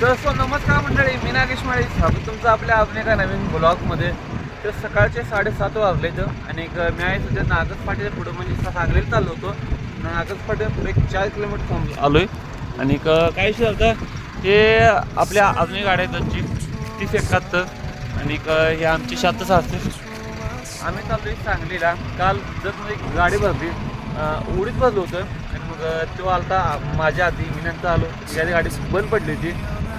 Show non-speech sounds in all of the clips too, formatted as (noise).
तर सो नमस्कार मंडळी मी नागेश माळी. स्वागत तुमचं आपल्या अजून एका नवीन ब्लॉगमध्ये तर सकाळचे साडेसात वाजले तर आणि एक मी आहे सध्या नागज फाटीच्या पुढं म्हणजे सांगलीला चाललो होतो. नागज फाटीच्या पुढे एक चार किलोमीटर थांब आलो आहे आणि काय विषय होतं हे आपल्या अजून एक गाड्या आहेत त्यांची तीस एकाहत्तर. आणि हे आमची शातच सहासष्ट आम्ही चाललो आहे सांगलीला. काल जर एक गाडी भरली. उडीत भरलो होतं. आणि मग तो आलता माझ्या आधी. मी नंतर आलो. ती गाडी बंद पडली होती.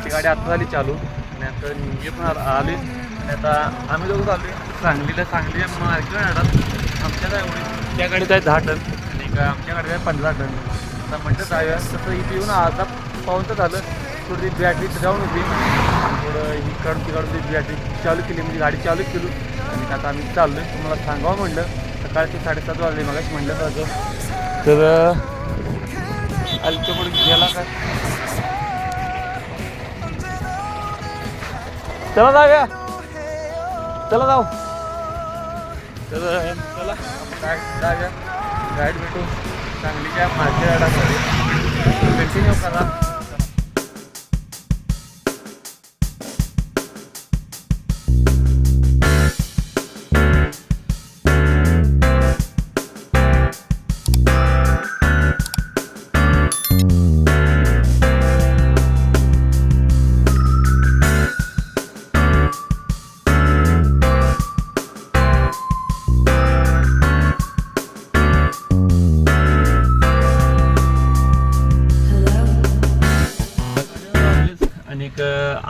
ती गाडी आता झाली चालू. आणि आता मी पण आली आणि आता आम्ही दोघं चाललो सांगलीला सांगली मार्केट येणार आमच्या काय एवढी? त्या गाडीत आहे दहा टन. आणि एक आमच्या गाडीत आहे पंधरा टन. आता म्हटलं जाऊया. तसं इथे येऊन आता पाहून तर झालं. थोडी बॅटरी जाऊन होती. थोडं ही काढून ती ती बॅटरी चालू केली. म्हणजे गाडी चालू केली. आणि आता आम्ही चाललो आहे तुम्हाला सांगावं म्हणलं सकाळचे साडेसात वाजले मगाच म्हणलं होतं तर आलतो गेला काय चला जाऊया. चला जाऊ. तर चला. काय जाऊया. गाईड भेटू सांगलीच्या मार्केट अडासाठी कंटिन्यू करा.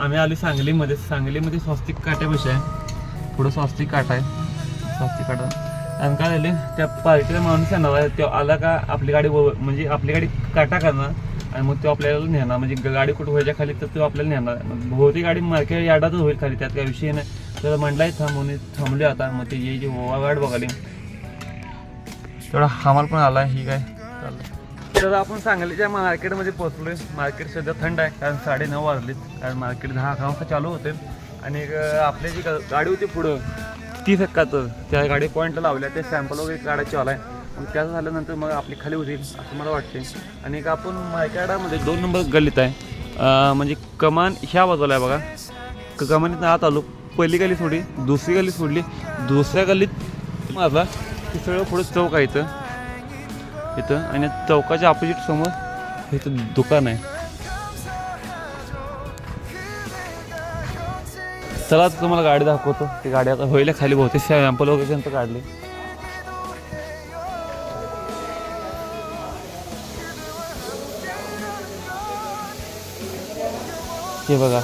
आम्ही आलो सांगलीमध्ये. सांगलीमध्ये स्वस्तिक काट्यापाशी आहे. पुढं स्वस्तिक काटा आहे. स्वस्तिक काटा. आणि काय झाले त्या पार्टीला माणूस येणार तो आला का आपली गाडी व- म्हणजे आपली गाडी काटा करणार आणि मग तो आपल्याला नेणार. म्हणजे गाडी कुठं व्हायच्या खाली तर तो आपल्याला नेणार. भोवती बहुतेक गाडी मार्केट यार्डातच होईल खाली. त्यात काही विषय नाही. तर म्हणलाय थांबून थांबले आता. मग ते ये जे वाट बघाली. तेवढा हमाल पण आला. ही काय? तर आपण सांगलीच्या मार्केटमध्ये पोहोचलोय. मार्केट सध्या थंड आहे कारण साडे नऊ वाजलीत. कारण मार्केट दहा अकरा वाजता चालू होते आणि आपली जी गाडी होती पुढं तीस हक्काचं त्या गाडी पॉईंटला लावल्या. ते सॅम्पल वगैरे काढायची आला आहे. मग त्याचं झाल्यानंतर मग आपली खाली होतील असं मला वाटते आणि एक आपण मार्केटामध्ये दोन नंबर गल्लीत आहे. म्हणजे कमान ह्या बाजूला आहे बघा. क- कमानीत आत आलो. पहिली गल्ली सोडली दुसरी गल्ली सोडली. दुसऱ्या गल्लीत माझा सगळं पुढं चौक आहे इथं. इथं. आणि चौकाच्या अपोजिट समोर इथं दुकान आहे. चला तुम्हाला गाडी दाखवतो. ती गाडी आता होईल खाली बहुतेक. सॅम्पल वगैरे तर काढले. हे बघा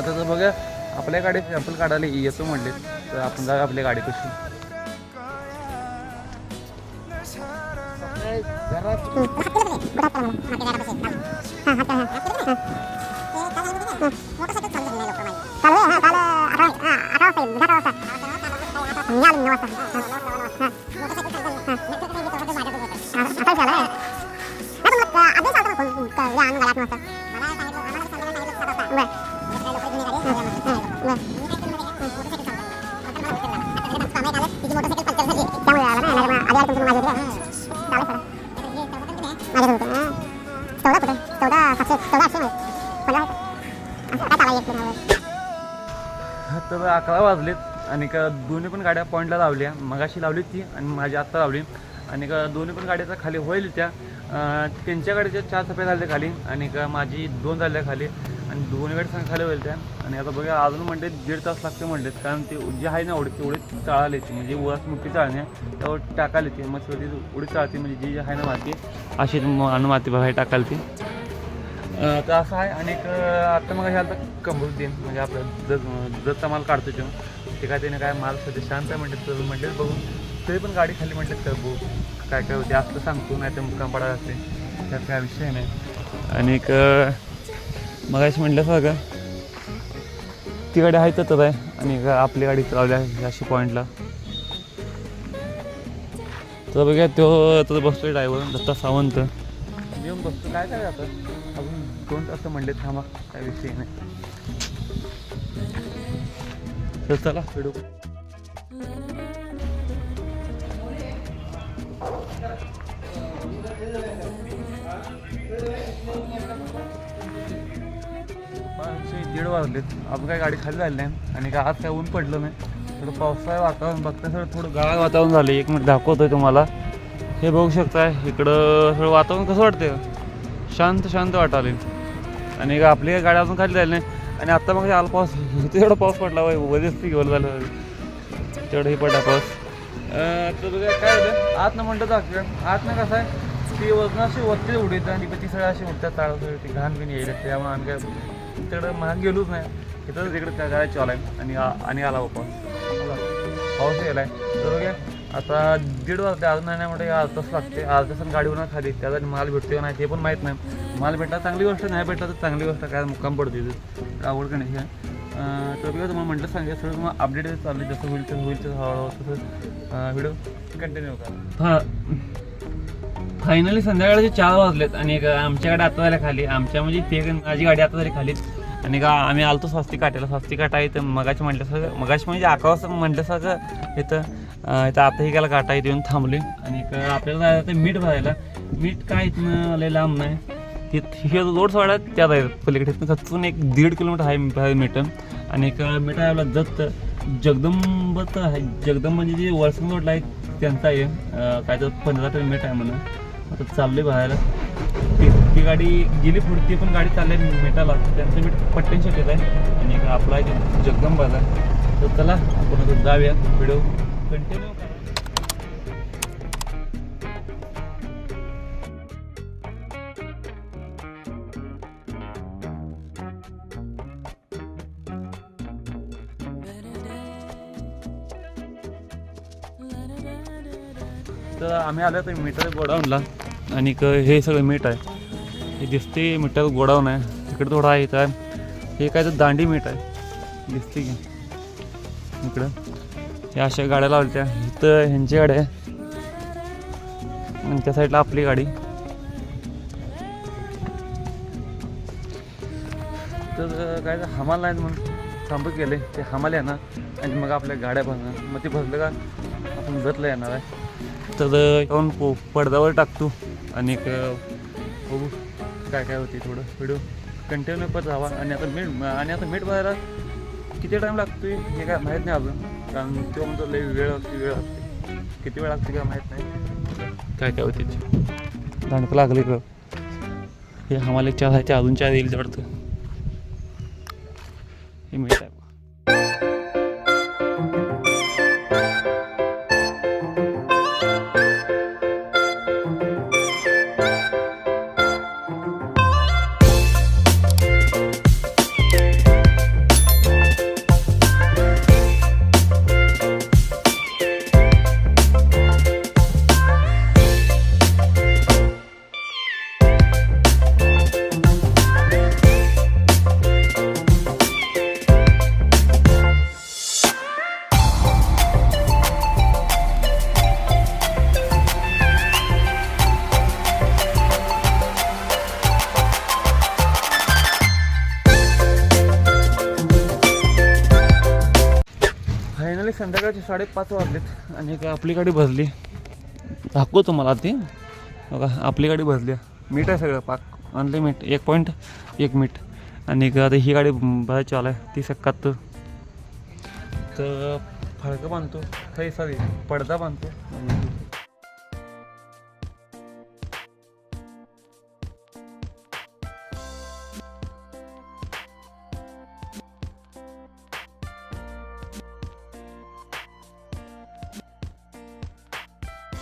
आता तर बघा आपल्या गाडी सॅम्पल काढायला येतो म्हणले तर आपण जाऊ आपल्या गाडी कशी तर अकरा वाजलेत आणि का दोन्ही पण गाड्या पॉईंटला लावल्या मगाशी लावली ती आणि माझी आत्ता लावली. आणि का दोन्ही पण गाड्याचा खाली होईल त्या. त्यांच्याकडे त्यांच्या गाडीच्या चार सफे झाल्या खाली आणि का माझी दोन झाल्या खाली. आणि दोन्ही गाडी सांग खाली होईल त्या. आणि आता बघा अजून म्हणते दीड तास लागते म्हणलेत कारण ते जे आहे ना उडी उडीत चाळायला येते. म्हणजे उरास मोठी चाळणे आहे त्यावर टाकायला येते. मग सगळी उडी चाळते. म्हणजे जी जी आहे ना माती अशी अन्न माती बघाय टाकायला ती तर असं आहे. आणि एक आता मग ह्याला देईन. म्हणजे आपलं जर माल काढतो तेव्हा ते काय त्याने काय माल सध्या शांत म्हणतात तर म्हणलेत बघून तरी पण गाडी खाली म्हणतात तर बघू. काय काय होते असं सांगतो नाही तर मुक्काम पडा असते त्यात काय विषय नाही. आणि एक मग असं म्हटलं सगळं ती गाडी आहे तर आहे. आणि एक आपली गाडी लावली आहे अशी पॉईंटला तर बघा तो तर बसतोय ड्रायव्हर दत्ता सावंत. येऊन बसतो. काय काय आता? अजून दोन तास म्हणले थांबा. काय विषय नाही. तर चला व्हिडिओ पाचशे दीड वाजलेत. आपण काय गाडी खाली झाली नाही आणि का आज काय ऊन पडलं नाही. थोडं पावसाळ्या वातावरण बघता सर थोडं गाळ वातावरण झालं. एक मिनिट दाखवतोय तुम्हाला. हे बघू शकताय इकडं थोडं वातावरण कसं वाटतं शांत शांत वाटाले आणि का आपली काय गाडी अजून खाली झाली नाही. आणि आत्ता मग आला पाऊस. (laughs) इथे एवढा पाऊस पडला वय वरच घेऊन झालं. तेवढं हे पडला पाऊस. तर बघा काय होतं. आतनं म्हणतं दाखव आतनं कसं आहे? ती वजन अशी वरती उडीत आणि ती सगळं अशी उडतात चालत ती घाण बिन येईल. त्यामुळे आम्ही काय तिकडं महाग गेलोच नाही. तिथं तिकडे काय गाडी चालू आहे. आणि आ- आणि आला हो पाऊस. पाऊस गेलाय तर बघा आता दीड वाजता अजून नाही म्हणजे अर्धा तास लागते अर्धा तास गाडीवर खाली. त्याचा माल भेटतो का नाही ते पण माहीत नाही. माल भेटला चांगली गोष्ट नाही भेटला तर चांगली गोष्ट. काय मुक्काम पडतो आवड का नाही अं, तर बघा तुम्हाला म्हटलं सांगा सगळं तुम्हाला अपडेट चालू आहे. जसं होईल तसं होईल तसं हळूहळू तसं व्हिडिओ कंटिन्यू करा. हां. फायनली संध्याकाळचे चार वाजलेत. आणि एक आमच्याकडे आता झाल्या खाली. आमच्या म्हणजे ते माझी गाडी आता झाली खाली आणि का आम्ही आलतो स्वस्ती काट्याला. स्वस्ती काटा इथं मगाशी म्हटल्यासारखं मगाशी म्हणजे अकावास म्हटल्यासारखं इथं इथं आता ही गेला काटा इथे येऊन थांबले आणि आपल्याला जायचं ते मीठ भरायला. मीठ काय इथनं आले लांब नाही. तिथे हे रोड सोडा त्यात जायचं पलीकडे इथनं खचून एक दीड किलोमीटर आहे बाहेर मीठ. आणि एक मीठ आहे आपला जगदंब जगदंबत आहे. जगदंब म्हणजे जे वळसंग रोडला आहे त्यांचा आहे. काय तर पंधरा किलोमीटर मीठ आहे म्हणून. आता चालले भरायला ती गाडी गेली पुढती पण गाडी चालली मिठाला त्यांचं मीठ पट्ट्यान शक्यत आहे. आणि आपला आहे ते जगदंबाचा तर चला आपण आता जाऊया. व्हिडिओ कंटिन्यू करा. तर आम्ही आलो तर मीटर गोडाऊनला. आणि क- हे सगळं मीठ आहे. हे दिसते मिठाचं गोडाऊन आहे. तिकडे थोडं आहे इथं. हे काय तर दांडी मीठ आहे. दिसते की. इकडं. हे अशा गाड्या लावल्या इथं ह्यांची गाडी आहे. आणि त्या साईडला आपली गाडी. तर काय तर हमाल नाही म्हणून थांबत गेले. ते हमाल येणार. आणि मग आपल्या गाड्या भरणार. मग ते भरलं का आपण जतलं येणार आहे. तर येऊन पडद्यावर टाकतो. आणि एक बघू. काय काय होते थोडं व्हिडिओ? कंटिन्यू पण जावा. आणि आता मीठ आणि आता मीठ भरायला किती टाईम लागतोय? हे काय माहीत नाही अजून. कारण तो म्हणतो लई वेळ असते वेळ असते किती वेळ लागते काय माहीत नाही. काय काय होते दांडक लागले का हे आम्हाला एक चार आहे ते अजून चार येईल वाटतं. हे मीठ फायनली संध्याकाळचे साडेपाच वाजलेत आणि का आपली गाडी भरली. दाखवतो तुम्हाला ती. बघा आपली गाडी भरली. मीठ आहे सगळं पाक. आणले मीठ. एक पॉईंट एक मीठ. आणि का आता ही गाडी भरायची चालू आहे ती सकात तर फळकं बांधतो. काही सॉरी पडदा बांधतो. आणि